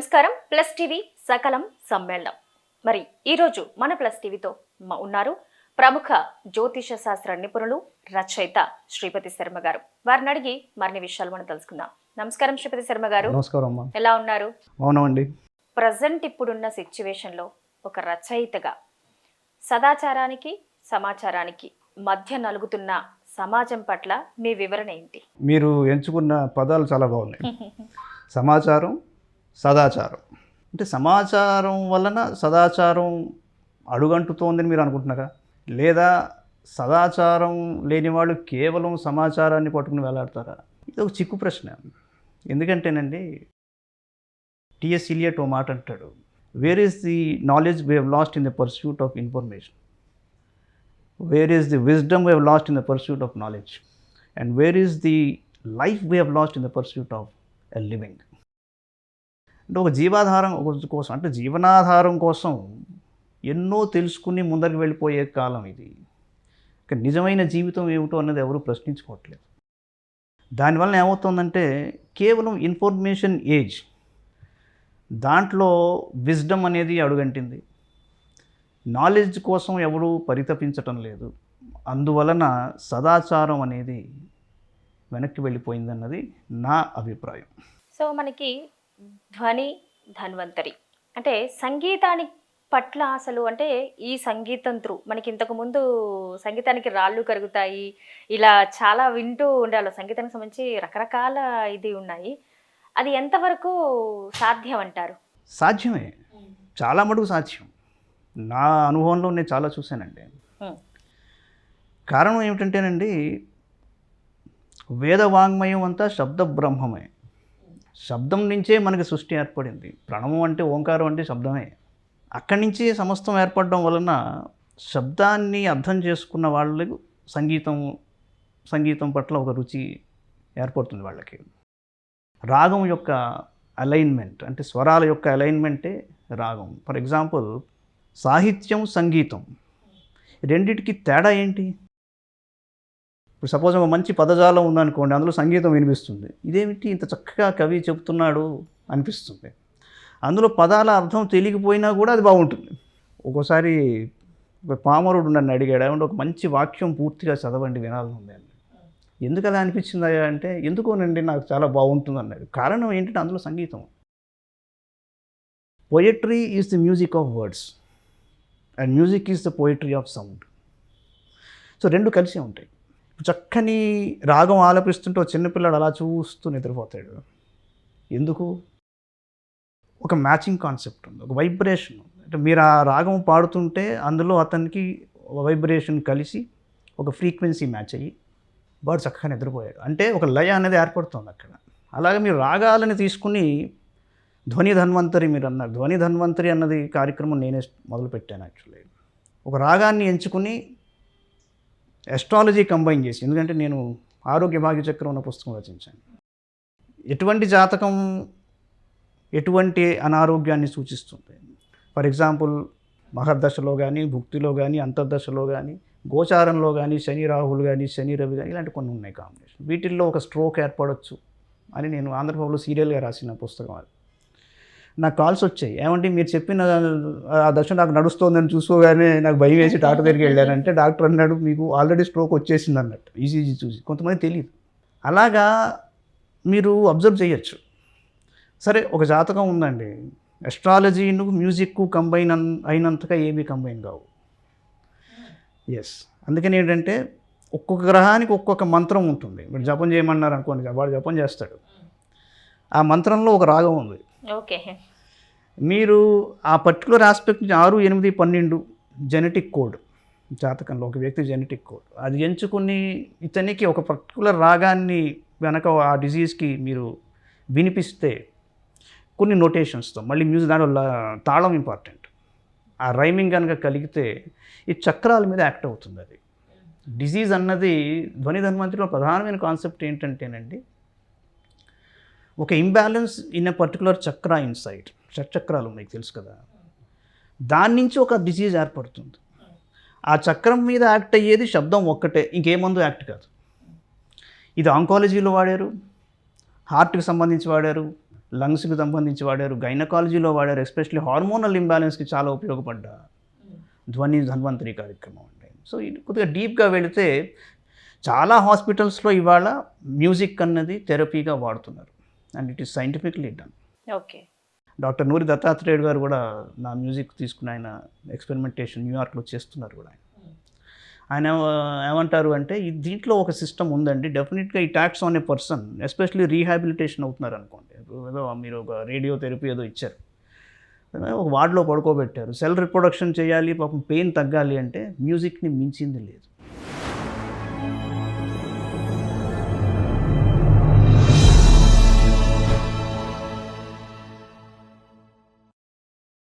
నమస్కారం. Plus TV సకలం సమ్మేళనం. మరి ఈరోజు మన ప్లస్ టీవీతో ఉన్నారు ప్రముఖ జ్యోతిష శాస్త్ర నిపుణులు రచయిత శ్రీపతి శర్మ గారు. వారిని అడిగి మరిన్ని విషయాలు మనం తెలుసుకుందాం. నమస్కారం శ్రీపతి శర్మ గారు. నమస్కారం ఎలా ఉన్నారు? అవునమండి ప్రజెంట్ ఇప్పుడున్న సిచ్యువేషన్లో ఒక రచయితగా సదాచారానికి సమాచారానికి మధ్య నలుగుతున్న సమాజం పట్ల మీ వివరణ ఏంటి? మీరు ఎంచుకున్న పదాలు చాలా బాగున్నాయి. సమాచారం సదాచారం. అంటే సమాచారం వలన సదాచారం అడుగంటుతోందని మీరు అనుకుంటున్నారా? లేదా సదాచారం లేని వాళ్ళు కేవలం సమాచారాన్ని పట్టుకుని వేలాడతారా? ఇది ఒక చిక్కు ప్రశ్న. ఎందుకంటేనండి టిఎస్ ఇలియట్ ఓ మాట అంటాడు where is the knowledge we have lost in the pursuit of information where is the wisdom we have lost in the pursuit of knowledge and where is the life we have lost in the pursuit of a living అంటే ఒక జీవాధారం కోసం అంటే జీవనాధారం కోసం ఎన్నో తెలుసుకుని ముందరికి వెళ్ళిపోయే కాలం ఇది. ఇక నిజమైన జీవితం ఏమిటో అన్నది ఎవరు ప్రశ్నించుకోవట్లేదు. దానివల్ల ఏమవుతుందంటే కేవలం ఇన్ఫర్మేషన్ ఏజ్ దాంట్లో విజ్డమ్ అనేది అడుగంటింది. నాలెడ్జ్ కోసం ఎవరు పరితపించటం లేదు. అందువలన సదాచారం అనేది వెనక్కి వెళ్ళిపోయిందన్నది నా అభిప్రాయం. సో మనకి ధ్వని ధన్వంతరి. అంటే సంగీతాని పట్ల అసలు అంటే ఈ సంగీతం త్రూ మనకి ఇంతకు ముందు సంగీతానికి రాళ్ళు కరుగుతాయి ఇలా చాలా వింటూ ఉండాలి. సంగీతానికి సంబంధించి రకరకాల ఇది ఉన్నాయి. అది ఎంతవరకు సాధ్యం అంటారు? సాధ్యమే. చాలా మటుకు సాధ్యం. నా అనుభవంలో నేను చాలా చూశానండి. కారణం ఏమిటంటేనండి వేద వాంగ్మయం అంతా శబ్ద బ్రహ్మమే శబ్దం నుంచే మనకి సృష్టి ఏర్పడింది. ప్రణవం అంటే ఓంకారం అంటే శబ్దమే. అక్కడి నుంచి సమస్తం ఏర్పడడం వలన శబ్దాన్ని అర్థం చేసుకున్న వాళ్ళకు సంగీతం సంగీతం పట్ల ఒక రుచి ఏర్పడుతుంది వాళ్ళకి. రాగం యొక్క అలైన్మెంట్ అంటే స్వరాల యొక్క అలైన్మెంటే రాగం. ఫర్ ఎగ్జాంపుల్ సాహిత్యం సంగీతం. రెండిటికి తేడా ఏంటి? ఇప్పుడు సపోజ్ ఒక మంచి పదజాలం ఉందనుకోండి అందులో సంగీతం వినిపిస్తుంది. ఇదేమిటి? ఇంత చక్కగా కవి చెప్తున్నాడు అనిపిస్తుంది. అందులో పదాల అర్థం తెలియకపోయినా కూడా అది బాగుంటుంది. ఒక్కోసారి ఒక పామరుడు నన్ను అడిగాడు ఏమంటే ఒక మంచి వాక్యం పూర్తిగా చదవండి వినాలని ఉంది అండి ఎందుకు అలా అనిపించింది అంటే ఎందుకోనండి నాకు చాలా బాగుంటుంది అన్నాడు. కారణం ఏంటంటే అందులో సంగీతం. Poetry is the music of words and music is the poetry of sound so రెండు కలిసే ఉంటాయి. చక్కని రాగం ఆలపిస్తుంటే ఒక చిన్నపిల్లాడు అలా చూస్తూ నిద్రపోతాడు. ఎందుకు? ఒక మ్యాచింగ్ కాన్సెప్ట్ ఉంది ఒక వైబ్రేషన్ ఉంది. అంటే మీరు ఆ రాగం పాడుతుంటే అందులో అతనికి వైబ్రేషన్ కలిసి ఒక ఫ్రీక్వెన్సీ మ్యాచ్ అయ్యి వాడు చక్కగా నిద్రపోయాడు. అంటే ఒక లయ అనేది ఏర్పడుతుంది అక్కడ. అలాగే మీరు రాగాలని తీసుకుని ధ్వని ధన్వంతరి మీరు అన్నారు. ధ్వని ధన్వంతరి అన్నది కార్యక్రమం నేనే మొదలుపెట్టాను యాక్చువల్లీ. ఒక రాగాన్ని ఎంచుకుని ఎస్ట్రాలజీ కంబైన్ చేసి ఎందుకంటే నేను ఆరోగ్య భాగ్య చక్రం పుస్తకం రచించాను. ఎటువంటి జాతకం ఎటువంటి అనారోగ్యాన్ని సూచిస్తుంది? ఫర్ ఎగ్జాంపుల్ మహర్దశలో కానీ భుక్తిలో కానీ అంతర్దశలో కానీ గోచారంలో కానీ శని రాహుల్ కానీ శని రవి కానీ ఇలాంటి కొన్ని ఉన్నాయి కాంబినేషన్ వీటిల్లో ఒక స్ట్రోక్ ఏర్పడవచ్చు అని నేను ఆంధ్రప్రభలో సీరియల్గా రాసిన పుస్తకం అది. నాకు కాల్స్ వచ్చాయి. ఏమంటే మీరు చెప్పిన ఆ దశ నాకు నడుస్తోందని చూసుకోగానే నాకు భయం వేసి డాక్టర్ దగ్గరికి వెళ్ళానంటే డాక్టర్ అన్నాడు మీకు ఆల్రెడీ స్ట్రోక్ వచ్చేసింది అన్నట్టు. ఈజీజీ చూసి. కొంతమంది తెలియదు. అలాగా మీరు అబ్జర్వ్ చేయొచ్చు. సరే ఒక జాతకం ఉందండి. ఎస్ట్రాలజీను మ్యూజిక్ కంబైన్ అయినంతగా ఏమీ కంబైన్ కావు. ఎస్ అందుకని ఏంటంటే ఒక్కొక్క గ్రహానికి ఒక్కొక్క మంత్రం ఉంటుంది. మీరు జపం చేయమన్నారు అనుకోండి వాడు జపం చేస్తాడు. ఆ మంత్రంలో ఒక రాగం ఉంది. ఓకే. మీరు ఆ పర్టికులర్ ఆస్పెక్ట్ నుంచి ఆరు ఎనిమిది పన్నెండు జెనెటిక్ కోడ్ జాతకంలో ఒక వ్యక్తి జెనెటిక్ కోడ్. అది ఎంచుకుని ఇతనికి ఒక పర్టికులర్ రాగాన్ని వెనక ఆ డిజీజ్కి మీరు వినిపిస్తే కొన్ని నోటేషన్స్తో మళ్ళీ మ్యూజిక్ దానివల్ల తాళం ఇంపార్టెంట్. ఆ రైమింగ్ కనుక కలిగితే ఈ చక్రాల మీద యాక్ట్ అవుతుంది అది. డిజీజ్ అన్నది ధ్వని ధన్వంతిలో ప్రధానమైన కాన్సెప్ట్ ఏంటంటేనండి ఒక imbalance in a particular chakra insight షట్చక్రాలు మీకు తెలుసు కదా. దాని నుంచి ఒక డిసీజ్ ఏర్పడుతుంది. ఆ చక్రం మీద యాక్ట్ అయ్యేది శబ్దం ఒక్కటే ఇంకేమందు యాక్ట్ కాదు. ఇది ఆంకాలజీలో వాడారు హార్ట్కి సంబంధించి వాడారు లంగ్స్కి సంబంధించి వాడారు గైనకాలజీలో వాడారు ఎస్పెషల్లీ హార్మోనల్ ఇంబ్యాలెన్స్కి చాలా ఉపయోగపడ్డ ధ్వని ధన్వంతరి కార్యక్రమం అండి. సో ఇది కొద్దిగా డీప్గా వెళితే చాలా హాస్పిటల్స్లో ఇవాళ మ్యూజిక్ అన్నది థెరపీగా వాడుతున్నారు. And it is scientifically done okay doctor Nori Dattatreyudu గారు కూడా నా మ్యూజిక్ తీసుకుని ఆయన ఎక్స్పెరిమెంటేషన్ న్యూయార్క్లో చేస్తున్నారు కూడా ఆయన. ఆయన ఏమ- ఏమంటారు అంటే ఈ దీంట్లో ఒక సిస్టమ్ ఉందండి. డెఫినెట్గా ఈ tax on a person especially rehabilitation అవుతున్నారు అనుకోండి. ఏదో మీరు ఒక రేడియో థెరపీ ఏదో ఇచ్చారు. ఒక వార్డులో పడుకోబెట్టారు. సెల్ రిప్రొడక్షన్ చేయాలి పాపం పెయిన్ తగ్గాలి అంటే మ్యూజిక్ని మించింది లేదు.